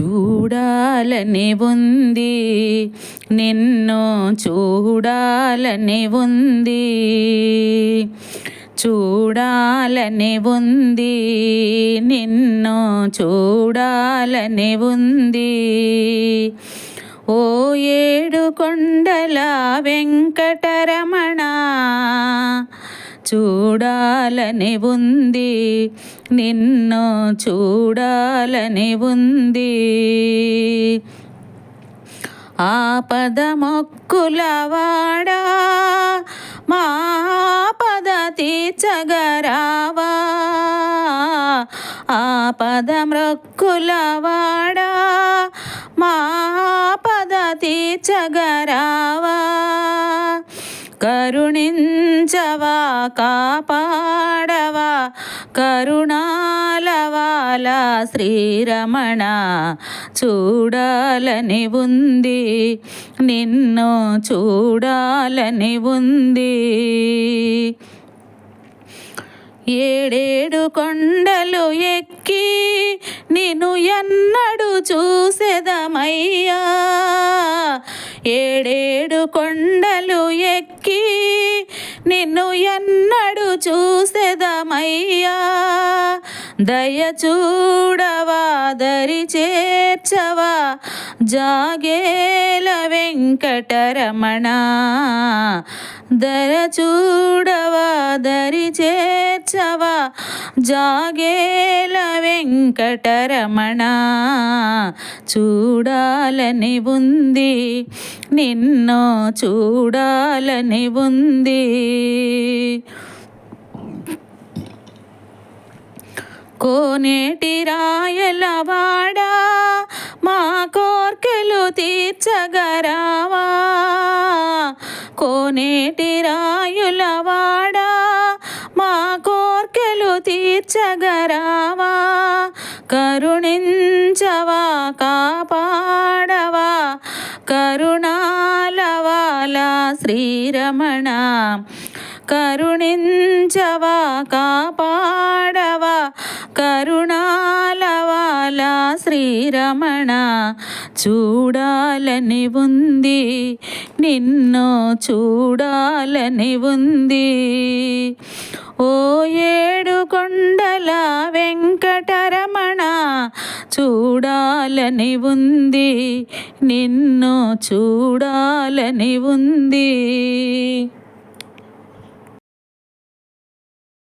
చూడాలని ఉంది. నిన్ను చూడాలని ఉంది. చూడాలని ఉంది. నిన్ను చూడాలని ఉంది. ఓ ఏడు కొండల వెంకటరమణ చూడాలని ఉంది. నిన్ను చూడాలని ఉంది. ఆపద మొక్కులవాడా మా పద తీర్చగరావా? ఆపద మొక్కులవాడా మా పద తీర్చగరావా? కరుణించవా కాపాడవా కరుణాలవాల శ్రీరమణ చూడాలని ఉంది నిన్ను చూడాలని ఉంది. ఏడేడు కొండలు ఎక్కి నిన్ను ఎన్నడు చూసేదమయ్యా. ఏడేడు కొండలు నిన్ను ఎన్నడు చూసేదమయ్యా. దయ చూడవా దరి చేర్చవా జాగేల వెంకటరమణ. దర చూడ దరి చేర్చవా? జాగేల వెంకటరమణ చూడాలని ఉంది. నిన్ను చూడాలని ఉంది. కోనేటి రాయలవాడా మా కోర్కెలు తీర్చగరావా? కోనేటి రాయులవాడా తీర్చగరావా? కరుణించవా? కాపాడవా? కరుణాలవాల శ్రీరమణ. కరుణించవా? కాపాడవా? కరుణాలవాల శ్రీరమణ. చూడాలని ఉంది. నిన్ను చూడాలని ఉంది. ఓ ఏడు కొండల వెంకటరమణ చూడాలని ఉంది. నిన్ను చూడాలని ఉంది.